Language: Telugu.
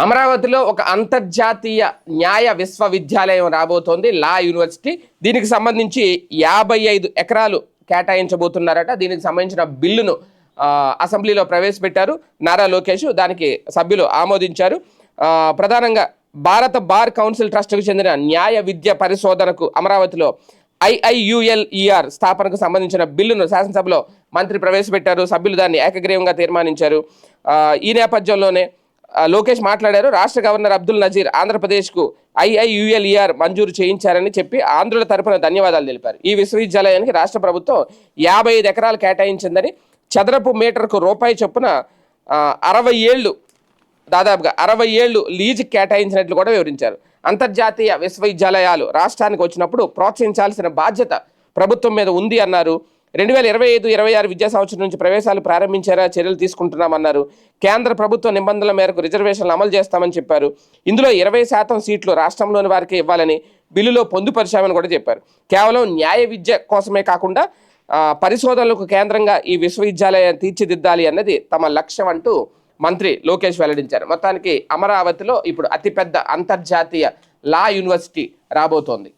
అమరావతిలో ఒక అంతర్జాతీయ న్యాయ విశ్వవిద్యాలయం రాబోతోంది లా యూనివర్సిటీ. దీనికి సంబంధించి యాభై ఐదు ఎకరాలు కేటాయించబోతున్నారట. దీనికి సంబంధించిన బిల్లును అసెంబ్లీలో ప్రవేశపెట్టారు. నారా లోకేష్ దానికి సభ్యులు ఆమోదించారు. ప్రధానంగా భారత బార్ కౌన్సిల్ ట్రస్ట్కు చెందిన న్యాయ విద్య పరిశోధనకు అమరావతిలో ఐఐయుఎల్ఈఆర్ స్థాపనకు సంబంధించిన బిల్లును శాసనసభలో మంత్రి ప్రవేశపెట్టారు. సభ్యులు దాన్ని ఏకగ్రీవంగా తీర్మానించారు. ఈ నేపథ్యంలోనే లోకేష్ మాట్లాడారు. రాష్ట్ర గవర్నర్ అబ్దుల్ నజీర్ ఆంధ్రప్రదేశ్కు ఐఐయుఎల్ఈఆర్ మంజూరు చేయించారని చెప్పి ఆంధ్రుల తరపున ధన్యవాదాలు తెలిపారు. ఈ విశ్వవిద్యాలయానికి రాష్ట్ర ప్రభుత్వం యాభై ఐదు ఎకరాలు కేటాయించిందని చదరపు మీటర్కు రూపాయి చొప్పున అరవై ఏళ్ళు దాదాపుగా అరవై ఏళ్ళు లీజు కేటాయించినట్లు కూడా వివరించారు. అంతర్జాతీయ విశ్వవిద్యాలయాలు రాష్ట్రానికి వచ్చినప్పుడు ప్రోత్సహించాల్సిన బాధ్యత ప్రభుత్వం మీద ఉంది అన్నారు. రెండు వేల ఇరవై ఐదు ఇరవై ఆరు విద్యా సంవత్సరం నుంచి ప్రవేశాలు ప్రారంభించారా చర్యలు తీసుకుంటున్నామన్నారు. కేంద్ర ప్రభుత్వ నిబంధనల మేరకు రిజర్వేషన్లు అమలు చేస్తామని చెప్పారు. ఇందులో ఇరవై శాతం సీట్లు రాష్ట్రంలోని వారికి ఇవ్వాలని బిల్లులో పొందుపరిచామని కూడా చెప్పారు. కేవలం న్యాయ విద్య కోసమే కాకుండా పరిశోధనలకు కేంద్రంగా ఈ విశ్వవిద్యాలయం తీర్చిదిద్దాలి అన్నది తమ లక్ష్యం అంటూ మంత్రి లోకేష్ వెల్లడించారు. మొత్తానికి అమరావతిలో ఇప్పుడు అతిపెద్ద అంతర్జాతీయ లా యూనివర్సిటీ రాబోతోంది.